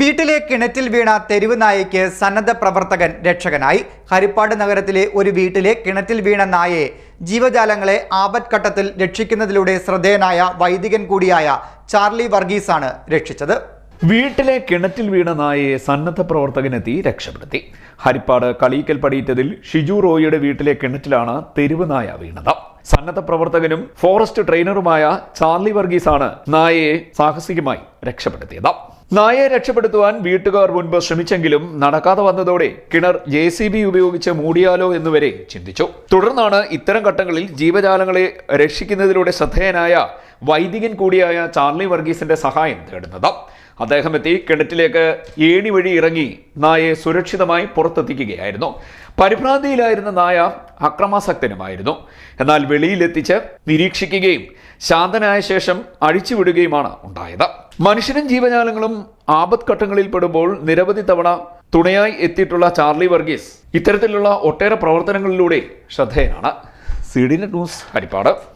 വീട്ടിലെ കിണറ്റിൽ വീണ തെരുവ് നായയ്ക്ക് സന്നദ്ധ പ്രവർത്തകൻ രക്ഷകനായി. ഹരിപ്പാട് നഗരത്തിലെ ഒരു വീട്ടിലെ കിണറ്റിൽ വീണ നായയെ ജീവജാലങ്ങളെ ആപത്ഘട്ടത്തിൽ രക്ഷിക്കുന്നതിലൂടെ ശ്രദ്ധേയനായ വൈദികൻ കൂടിയായ ചാർലി വർഗീസാണ് രക്ഷിച്ചത്. വീട്ടിലെ കിണറ്റിൽ വീണ നായയെ സന്നദ്ധ പ്രവർത്തകനെത്തി രക്ഷപ്പെടുത്തി. ഹരിപ്പാട് കളീക്കൽ പടിയിറ്റതിൽ ഷിജു റോയിയുടെ വീട്ടിലെ കിണറ്റിലാണ് തെരുവ് നായ വീണത്. സന്നദ്ധ പ്രവർത്തകനും ഫോറസ്റ്റ് ട്രെയിനറുമായ ചാർലി വർഗീസാണ് നായയെ സാഹസികമായി രക്ഷപ്പെടുത്തിയത്. നായയെ രക്ഷപ്പെടുത്തുവാൻ വീട്ടുകാർ മുൻപ് ശ്രമിച്ചെങ്കിലും നടക്കാതെ വന്നതോടെ കിണർ ജെ സി ബി ഉപയോഗിച്ച് മൂടിയാലോ എന്നുവരെ ചിന്തിച്ചു. തുടർന്നാണ് ഇത്തരം ഘട്ടങ്ങളിൽ ജീവജാലങ്ങളെ രക്ഷിക്കുന്നതിലൂടെ ശ്രദ്ധേയനായ വൈദികൻ കൂടിയായ ചാർലി വർഗീസിന്റെ സഹായം തേടുന്നത്. അദ്ദേഹം എത്തി കിണറ്റിലേക്ക് ഏണി വഴി ഇറങ്ങി നായയെ സുരക്ഷിതമായി പുറത്തെത്തിക്കുകയായിരുന്നു. പരിഭ്രാന്തിയിലായിരുന്ന നായ അക്രമാസക്തനുമായിരുന്നു. എന്നാൽ വെളിയിലെത്തിച്ച് നിരീക്ഷിക്കുകയും ശാന്തനായ ശേഷം അഴിച്ചുവിടുകയുമാണ് ഉണ്ടായത്. മനുഷ്യനും ജീവജാലങ്ങളും ആപത്ഘട്ടങ്ങളിൽ പെടുമ്പോൾ നിരവധി തവണ തുണയായി എത്തിയിട്ടുള്ള ചാർലി വർഗീസ് ഇത്തരത്തിലുള്ള ഒട്ടേറെ പ്രവർത്തനങ്ങളിലൂടെ ശ്രദ്ധേയനാണ്. C news Harippad.